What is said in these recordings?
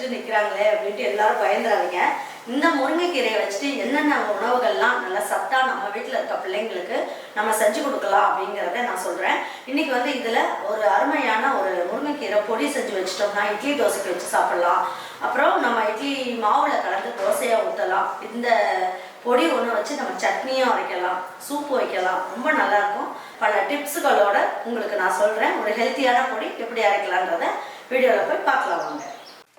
வச்சுட்டு நிற்கிறாங்களே அப்படின்ட்டு எல்லாரும் பயந்துறாங்க இந்த முருங்கைக்கீரையை வச்சுட்டு என்னென்ன உணவுகள்லாம் நல்லா சத்தா நம்ம வீட்டில் இருக்க பிள்ளைங்களுக்கு நம்ம செஞ்சு கொடுக்கலாம் அப்படிங்கிறத நான் சொல்கிறேன் இன்னைக்கு வந்து இதில் ஒரு அருமையான ஒரு முருங்கைக்கீரை பொடி செஞ்சு வச்சிட்டோம்னா இட்லி தோசைக்கு வச்சு சாப்பிட்லாம். அப்புறம் நம்ம இட்லி மாவில் கலந்து தோசையாக ஊற்றலாம் இந்த பொடி ஒன்று வச்சு நம்ம சட்னியும் அரைக்கலாம். சூப்பு வைக்கலாம். ரொம்ப நல்லாயிருக்கும் பல டிப்ஸுகளோட உங்களுக்கு நான் சொல்கிறேன் ஒரு ஹெல்த்தியான பொடி எப்படி அரைக்கலான்றத வீடியோவில் போய் பார்க்கலாம் வாங்க.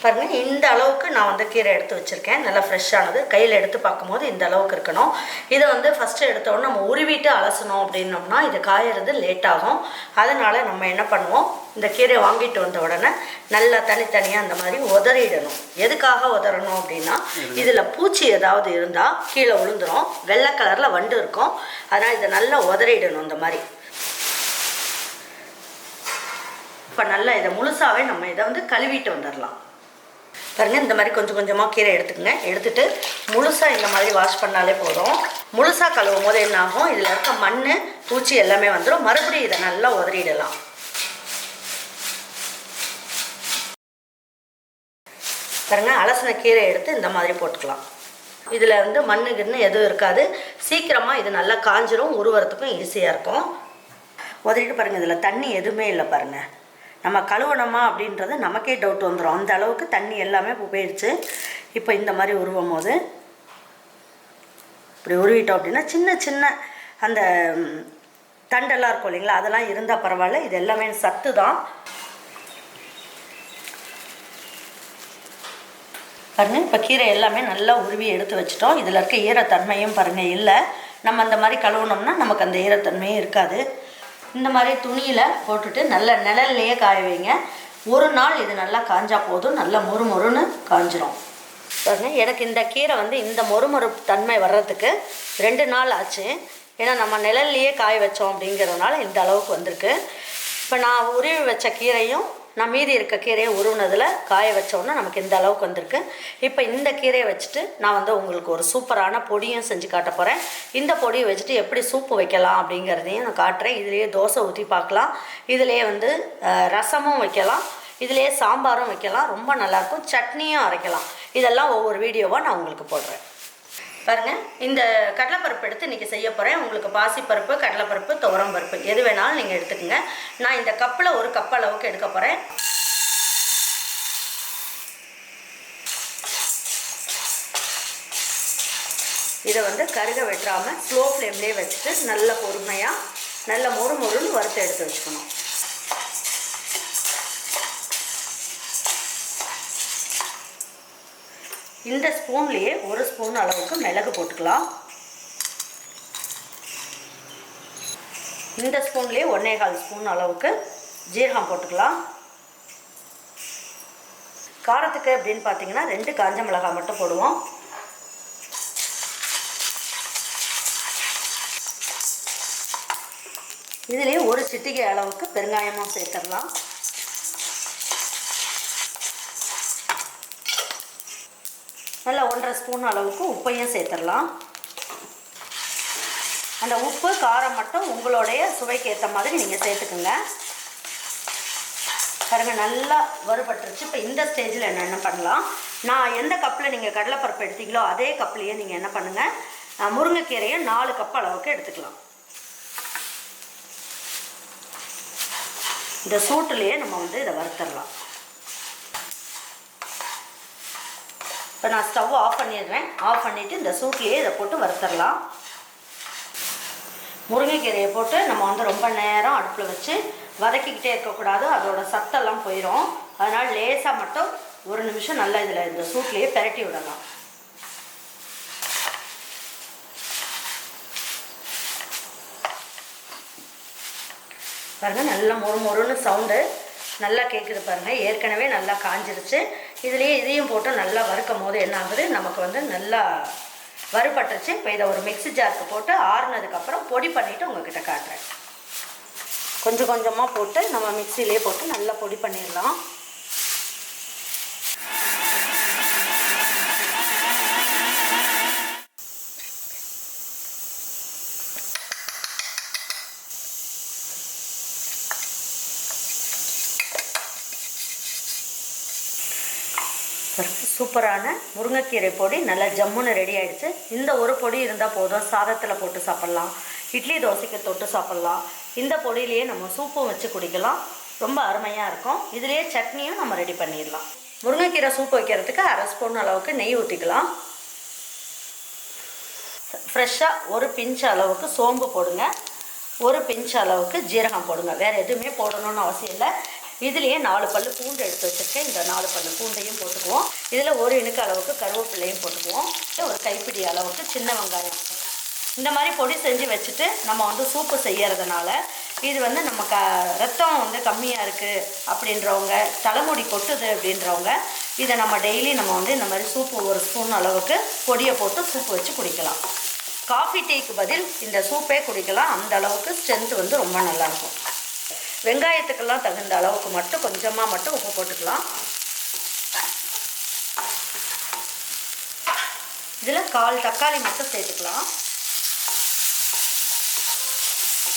பாருங்க இந்த அளவுக்கு நான் வந்து கீரை எடுத்து வச்சுருக்கேன். நல்லா ஃப்ரெஷ்ஷானது கையில் எடுத்து பார்க்கும்போது இந்த அளவுக்கு இருக்கணும். இதை வந்து ஃபஸ்ட்டு எடுத்தோடனே நம்ம உருவிட்டு அலசணும் அப்படின்னோம்னா இது காயறது லேட் ஆகும். அதனால் நம்ம என்ன பண்ணுவோம்? இந்த கீரையை வாங்கிட்டு வந்த உடனே நல்லா தனித்தனியாக அந்த மாதிரி உதறிடணும். எதுக்காக உதறணும் அப்படின்னா இதில் பூச்சி ஏதாவது இருந்தால் கீழே விழுந்துரும் வெள்ளை கலரில் வண்டு இருக்கும். அதனால் இதை நல்லா உதறிடணும் இந்த மாதிரி. இப்போ நல்லா இதை முழுசாவே நம்ம இதை வந்து கழுவிட்டு வந்துடலாம். பாருங்க இந்த மாதிரி கொஞ்சம் கொஞ்சமாக கீரை எடுத்துக்கங்க. எடுத்துகிட்டு முழுசாக இந்த மாதிரி வாஷ் பண்ணாலே போதும். முழுசாக கழுவும் போது என்ன ஆகும்? இதில் இருக்க மண் பூச்சி எல்லாமே வந்துடும் மறுபடியும் இதை நல்லா உதறிடலாம். பாருங்க அலசின கீரை எடுத்து இந்த மாதிரி போட்டுக்கலாம். இதில் வந்து மண்ணு கிண்ணு எதுவும் இருக்காது. சீக்கிரமாக இது நல்லா காஞ்சிரும். உருவறதுக்கும் ஈஸியாக இருக்கும். உதறிட்டு பாருங்கள் இதில் தண்ணி எதுவுமே இல்லை பாருங்கள் நம்ம கழுவணுமா அப்படின்றது நமக்கே டவுட் வந்துடும் அந்த அளவுக்கு தண்ணி எல்லாமே போயிடுச்சு இப்போ இந்த மாதிரி உருவும் போது இப்படி உருவிட்டோம் அப்படின்னா சின்ன சின்ன அந்த தண்டெல்லாம் இருக்கும் இல்லைங்களா? அதெல்லாம் இருந்தால் பரவாயில்ல. இது எல்லாமே சத்து தான். பாருங்க இப்போ கீரை எல்லாமே நல்லா உருவி எடுத்து வச்சிட்டோம். இதில் இருக்க ஈரத்தன்மையும் பாருங்கள் இல்லை. நம்ம அந்த மாதிரி கழுவுனோம்னா நமக்கு அந்த ஈரத்தன்மையும் இருக்காது. இந்த மாதிரி துணியில் போட்டுட்டு நல்ல நிழல்லையே காய வைங்க. ஒரு நாள் இது நல்லா காஞ்சா போதும். நல்லா மொறு மொறுன்னு காஞ்சிரும். பாருங்கள் எனக்கு இந்த கீரை வந்து இந்த மொறுமொறு தன்மை வர்றதுக்கு ரெண்டு நாள் ஆச்சு. ஏன்னா நம்ம நிழல்லையே காய வச்சோம் அப்படிங்கிறதுனால இந்த அளவுக்கு வந்திருக்கு. இப்போ நான் உருவி வச்ச கீரையும் நான் மீதி இருக்க கீரையை உருவினதில் காய வச்சோன்னா நமக்கு இந்த அளவுக்கு வந்திருக்கு. இப்போ இந்த கீரையை வச்சுட்டு நான் வந்து உங்களுக்கு ஒரு சூப்பரான பொடியும் செஞ்சு காட்ட போகிறேன் இந்த பொடியை வச்சுட்டு எப்படி சூப்பு வைக்கலாம் அப்படிங்கிறதையும் நான் காட்டுறேன். இதுலேயே தோசை ஊற்றி பார்க்கலாம். இதுலேயே வந்து ரசமும் வைக்கலாம். இதுலேயே சாம்பாரும் வைக்கலாம். ரொம்ப நல்லாயிருக்கும் சட்னியும் அரைக்கலாம். இதெல்லாம் ஒவ்வொரு வீடியோவாக நான் உங்களுக்கு போடுறேன். பாருங்கள் இந்த கடலைப்பருப்பு எடுத்து இன்றைக்கி செய்ய போகிறேன் உங்களுக்கு பாசிப்பருப்பு கடலைப்பருப்பு துவரம் பருப்பு எது வேணாலும் நீங்கள் எடுத்துக்கோங்க. நான் இந்த கப்பில் ஒரு கப் அளவுக்கு எடுக்க போகிறேன் இதை வந்து கருக வெட்டுறாமல் ஸ்லோ ஃப்ளேம்லேயே வச்சுட்டு நல்ல பொறுமையாக நல்ல மொறு மொறுன்னு வறுத்து எடுத்து வச்சுக்கணும். இந்த ஸ்பூன்லேயே ஒரு ஸ்பூன் அளவுக்கு மிளகு போட்டுக்கலாம். இந்த ஸ்பூன்லேயே ஒன்றே கால் ஸ்பூன் அளவுக்கு ஜீரகம் போட்டுக்கலாம். காரத்துக்கு அப்படின்னு பார்த்தீங்கன்னா ரெண்டு காஞ்ச மிளகாய் மட்டும் போடுவோம். இதுலேயே ஒரு சிட்டிகை அளவுக்கு பெருங்காயமும் சேர்த்துடலாம். நல்ல ஒன்றரை ஸ்பூன் அளவுக்கு உப்பையும் சேர்த்துடலாம். அந்த உப்பு காரம் மட்டும் உங்களுடைய சுவைக்கு ஏற்ற மாதிரி நீங்கள் சேர்த்துக்குங்க. பாருங்க நல்லா வறுபட்டுருச்சு. இப்போ இந்த ஸ்டேஜில் என்ன என்ன பண்ணலாம்? நான் எந்த கப்பில் நீங்கள் கடலைப்பருப்பு எடுத்தீங்களோ அதே கப்லேயே நீங்கள் என்ன பண்ணுங்கள் முருங்கைக்கீரையை நாலு கப் அளவுக்கு எடுத்துக்கலாம். இந்த சூட்டுலேயே நம்ம வந்து இதை வறுத்துடலாம். இப்போ நான் ஸ்டவ் ஆஃப் பண்ணிடுறேன். ஆஃப் பண்ணிவிட்டு இந்த சூட்லேயே இதை போட்டு வறுத்துடலாம் முருங்கைக்கீரையை போட்டு நம்ம வந்து ரொம்ப நேரம் அடுப்பில் வச்சு வதக்கிக்கிட்டே இருக்கக்கூடாது. அதோட சத்தெல்லாம் போயிடும் அதனால் லேசாக மட்டும் ஒரு நிமிஷம் நல்லா இதில் இந்த சூட்லேயே பெரட்டி விடலாம். பாருங்கள் நல்லா மொறு மொறுன்னு சவுண்டு நல்லா கேட்குது பாருங்கள் ஏற்கனவே நல்லா காஞ்சிருச்சு. இதுலேயே இதையும் போட்டு நல்லா வறுக்கும் போது என்ன ஆகுது? நமக்கு வந்து நல்லா வறுபட்டுருச்சு. இப்போ இதை ஒரு மிக்ஸி ஜாருக்கு போட்டு ஆறுனதுக்கப்புறம் பொடி பண்ணிவிட்டு உங்ககிட்ட காட்டுறேன். கொஞ்சம் கொஞ்சமாக போட்டு நம்ம மிக்சிலே போட்டு நல்லா பொடி பண்ணிடலாம் பாருங்க, சூப்பரான முருங்கைக்கீரை பொடி நல்லா ஜம்முன்னு ரெடி ஆகிடுச்சு இந்த ஒரு பொடி இருந்தால் போதும். சாதத்தில் போட்டு சாப்பிட்லாம். இட்லி தோசைக்கு தொட்டு சாப்பிட்லாம். இந்த பொடியிலேயே நம்ம சூப்பும் வச்சு குடிக்கலாம். ரொம்ப அருமையாக இருக்கும். இதுலேயே சட்னியும் நம்ம ரெடி பண்ணிடலாம். முருங்கைக்கீரை சூப் வைக்கிறதுக்கு அரை ஸ்பூன் அளவுக்கு நெய் ஊற்றிக்கலாம் ஃப்ரெஷ்ஷாக ஒரு பிஞ்ச் அளவுக்கு சோம்பு போடுங்க. ஒரு பிஞ்ச் அளவுக்கு ஜீரகம் போடுங்க. வேறு எதுவுமே போடணும்னு அவசியம் இல்லை. இதுலேயே நாலு பல் பூண்டு எடுத்து வச்சுருக்கேன். இந்த நாலு பல் பூண்டையும் போட்டுக்குவோம். இதில் ஒரு இணுக்கு அளவுக்கு கருவேப்பிலையும் போட்டுக்குவோம். ஒரு கைப்பிடி அளவுக்கு சின்ன வெங்காயம். இந்த மாதிரி பொடி செஞ்சு வச்சுட்டு நம்ம வந்து சூப்பு செய்யறதுனால இது வந்து நம்ம க ரத்தம் வந்து கம்மியாக இருக்குது அப்படின்றவங்க தலைமுடி கொட்டுது அப்படின்றவங்க இதை நம்ம டெய்லி நம்ம வந்து இந்த மாதிரி சூப்பு ஒரு ஸ்பூன் அளவுக்கு பொடியை போட்டு சூப்பு வச்சு குடிக்கலாம். காஃபி டீக்கு பதில் இந்த சூப்பே குடிக்கலாம். அந்த அளவுக்கு ஸ்ட்ரென்த் வந்து ரொம்ப நல்லாயிருக்கும் வெங்காயத்துக்கெல்லாம் தகுந்த அளவுக்கு மட்டும் கொஞ்சமாக மட்டும் உப்பு போட்டுக்கலாம். இதில் கால் தக்காளி மட்டும் சேர்த்துக்கலாம்.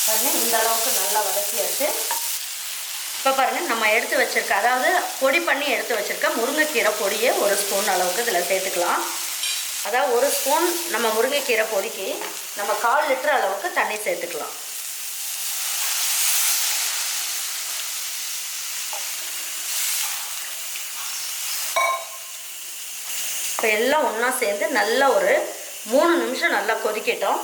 பாருங்கள் இந்த அளவுக்கு நல்லா வதக்கியாச்சு இப்போ பாருங்கள் நம்ம எடுத்து வச்சுருக்க அதாவது பொடி பண்ணி எடுத்து வச்சுருக்க முருங்கைக்கீரை பொடியை ஒரு ஸ்பூன் அளவுக்கு இதில் சேர்த்துக்கலாம். அதாவது ஒரு ஸ்பூன் நம்ம முருங்கைக்கீரை பொடிக்கு நம்ம கால் லிட்டர் அளவுக்கு தண்ணி சேர்த்துக்கலாம். இப்போ எல்லாம் ஒன்றா சேர்ந்து நல்லா ஒரு மூணு நிமிஷம் நல்லா கொதிக்கட்டும்.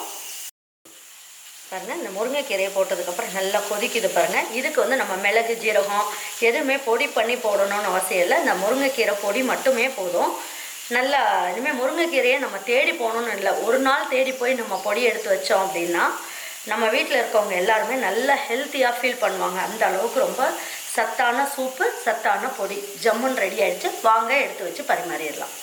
பாருங்கள் இந்த முருங்கைக்கீரையை போட்டதுக்கப்புறம் நல்லா கொதிக்குது பாருங்கள் இதுக்கு வந்து நம்ம மிளகு ஜீரகம் எதுவுமே பொடி பண்ணி போடணும்னு அவசியம் இல்லை. இந்த முருங்கைக்கீரை பொடி மட்டுமே போதும். நல்லா இனிமேல் முருங்கைக்கீரையை நம்ம தேடி போகணும்னு இல்லை. ஒரு நாள் தேடி போய் நம்ம பொடி எடுத்து வச்சோம் அப்படின்னா நம்ம வீட்டில் இருக்கவங்க எல்லாருமே நல்லா ஹெல்த்தியாக ஃபீல் பண்ணுவாங்க. அந்த அளவுக்கு ரொம்ப சத்தான சூப்பு சத்தான பொடி. ஜம்முன்னு ரெடி ஆகிடுச்சு வாங்க எடுத்து வச்சு பரிமாறிடலாம்.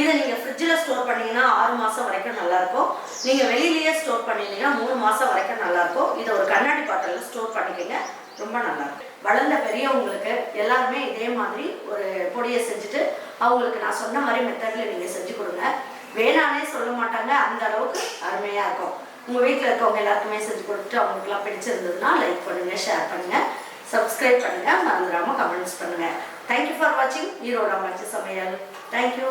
இதை நீங்கள் ஃப்ரிட்ஜில் ஸ்டோர் பண்ணீங்கன்னா ஆறு மாதம் வரைக்கும் நல்லாயிருக்கும். நீங்கள் வெளியிலேயே ஸ்டோர் பண்ணிட்டீங்கன்னா மூணு மாதம் வரைக்கும் நல்லாயிருக்கும். இதை ஒரு கண்ணாடி பாட்டிலில் ஸ்டோர் பண்ணிக்கோங்க. ரொம்ப நல்லாயிருக்கும். வளர்ந்த பெரியவங்களுக்கு எல்லாருமே இதே மாதிரி ஒரு பொடியை செஞ்சுட்டு அவங்களுக்கு நான் சொன்ன மாதிரி மெத்தடில் நீங்கள் செஞ்சு கொடுங்க. வேணானே சொல்ல மாட்டாங்க. அந்த அளவுக்கு அருமையாக இருக்கும். உங்கள் வீட்டில் இருக்கவங்க எல்லாருக்குமே செஞ்சு கொடுத்துட்டு அவங்களுக்குலாம் பிடிச்சிருந்ததுன்னா லைக் பண்ணுங்கள் ஷேர் பண்ணுங்கள் சப்ஸ்கிரைப் பண்ணுங்கள் மறந்துடாமல் கமெண்ட்ஸ் பண்ணுங்கள் தேங்க்யூ ஃபார் வாட்சிங் ஈரோட அமைச்சு சமையல். தேங்க்யூ